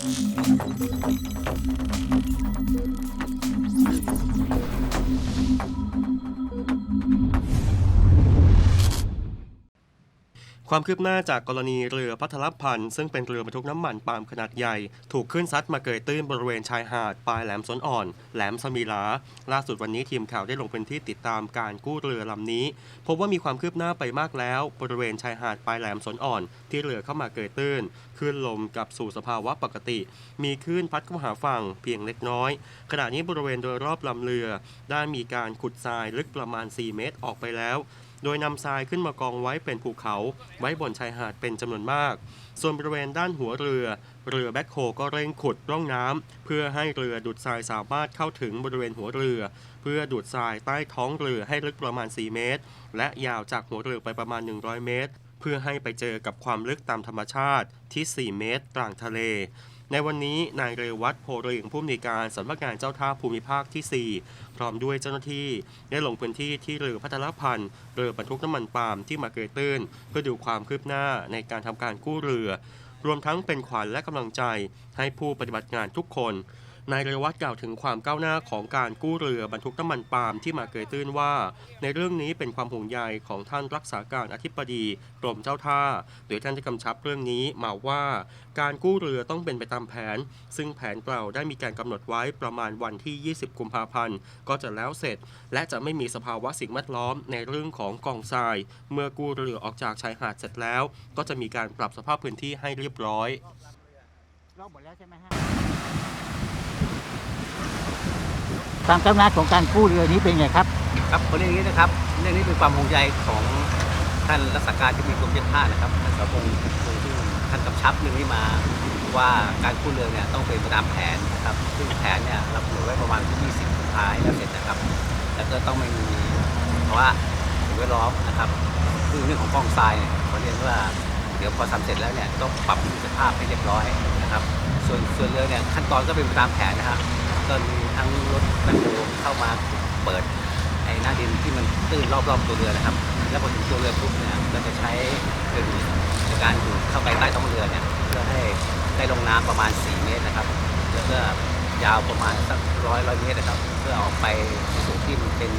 Thank you. ความคืบหน้าจากกรณีเรือพัทรพันธ์ซึ่งเป็นเรือบรรทุกน้ำมันปาล์มขนาดใหญ่ ถูกขึ้นซัดมาเกยตื้นบริเวณชายหาดปลายแหลมสนอ่อน แหลมสมีลา ล่าสุดวันนี้ทีมข่าวได้ลงพื้นที่ติดตามการกู้เรือลำนี้ พบว่ามีความคืบหน้าไปมากแล้ว บริเวณชายหาดปลายแหลมสนอ่อน ที่เรือเข้ามาเกยตื้นคลื่นลมกลับสู่สภาวะปกติ มีคลื่นพัดเข้าหาฝั่งเพียงเล็กน้อย ขณะนี้บริเวณโดยรอบลำเรือ ได้มีการขุดทรายลึกประมาณ 4 เมตรออกไปแล้ว โดยนำทรายขึ้นมากองไว้เป็นภูเขาไว้บนชายหาดเป็นจำนวนมาก ส่วนบริเวณด้านหัวเรือ เรือแบ็คโฮก็เร่งขุดร่องน้ำเพื่อให้เรือดูดทรายสามารถเข้าถึงบริเวณหัวเรือ เพื่อดูดทรายใต้ท้องเรือให้ลึกประมาณ 4 เมตร และยาวจากหัวเรือไปประมาณ 100 เมตร เพื่อให้ไปเจอกับความลึกตามธรรมชาติที่ 4 เมตรกลางทะเล ในวันนี้นายเรวัตโพเริงผู้อำนวยการสำนักงานเจ้าท่าภูมิภาคที่ 4 พร้อมด้วยเจ้าหน้าที่ ได้ลงพื้นที่ที่เรือพัทรพันธ์เรือบรรทุกน้ำมันปาล์มที่มาเกยตื้น เพื่อดูความคืบหน้าในการทำการกู้เรือ รวมทั้งเป็นขวัญและกำลังใจให้ผู้ปฏิบัติงานทุกคน นายเรวัตกล่าวถึงความก้าวหน้าของการกู้เรือบรรทุกน้ำมันปาล์มที่มาเกยตื้นว่า ในเรื่องนี้เป็นความห่วงใยของท่านรักษาการอธิบดีกรมเจ้าท่า โดยท่านได้กำชับเรื่องนี้มาว่า การกู้เรือต้องเป็นไปตามแผน ซึ่งแผนกล่าได้มีการกำหนดไว้ประมาณวันที่ 20 กุมภาพันธ์ก็จะแล้วเสร็จ และจะไม่มีสภาวะสิ่งแวดล้อมในเรื่องของกองทราย เมื่อกู้เรือออกจากชายหาดเสร็จแล้ว ก็จะมีการปรับสภาพพื้นที่ให้เรียบร้อยรอบหมดแล้วใช่ไหมฮะ ความก้าวหน้าของการกู้เรือนี้เป็นไงครับ ครับเรื่องนี้นะครับเรื่องนี้เป็นความห่วงใยของท่านรักษาการที่มีกรมเจ้าท่านะครับท่านสรพงศ์ซึ่งท่านกำชับเรื่องนี้มาว่าการกู้เรือเนี่ยต้องเป็นไปตามแผนนะครับซึ่งแผนเนี่ยเรากำหนดไว้ประมาณที่ 20สุดท้ายแล้วเสร็จนะครับ แล้วก็ต้องไม่มีเพราะว่าสิ่งแวดล้อมนะครับคือเรื่องของกองทรายเนี่ยขอเรียนว่าเดี๋ยวพอทำเสร็จแล้วเนี่ยต้องปรับสภาพให้เรียบร้อยนะครับ ส่วนส่วนเรือเนี่ยขั้นตอนก็เป็นไปตามแผนนะครับ ก็มีทั้งรถแบคโฮเข้ามาเปิดไอ้หน้าดินที่มันตื้นรอบๆตัวเรือนะครับ แล้วพอถึงตัวเรือปุ๊บเนี่ยเราจะใช้เรือดูในการดูดเข้าไปใต้ท้องเรือเนี่ยเพื่อให้ได้ลงน้ำประมาณ 4 เมตรนะครับแล้วก็ยาวประมาณสักร้อยร้อยเมตรนะครับ เพื่อออกไปสู่ที่มันเป็น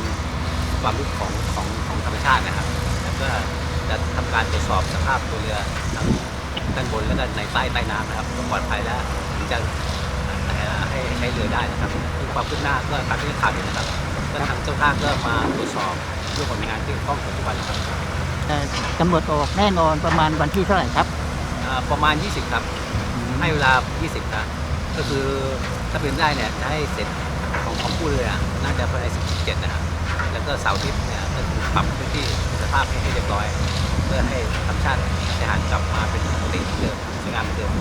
ความลึกของของของธรรมชาตินะครับ แล้วก็จะทำการตรวจสอบสภาพตัวเรือทั้งด้านบนแล้วก็ในใต้ใต้น้ำนะครับก็ปลอดภัยแล้วถึงจะเอ่อให้ใช้เรือได้นะ ครับคือความคืบหน้าก็ตามที่ข่าวอยู่นะครับก็ทางเจ้าท่าก็มาตรวจสอบเรื่องผลงานที่เกี่ยวข้องปัจจุบันครับเอ่อกำหนดออกแน่นอนประมาณวันที่เท่าไหร่ครับอ่าประมาณ 20 ครับ ให้เวลา 20นะก็คือถ้าเป็นได้เนี่ยจะให้เสร็จของของผู้เรือน่าจะภายใน17 นะครับ แล้วก็เสาร์อาทิตย์เนี่ยก็คือปรับพื้นที่สภาพให้เรียบร้อย เพื่อให้ธรรมชาติชายหาดกลับมาเป็นปกติเหมือนเดิมสวยงามเหมือนเดิม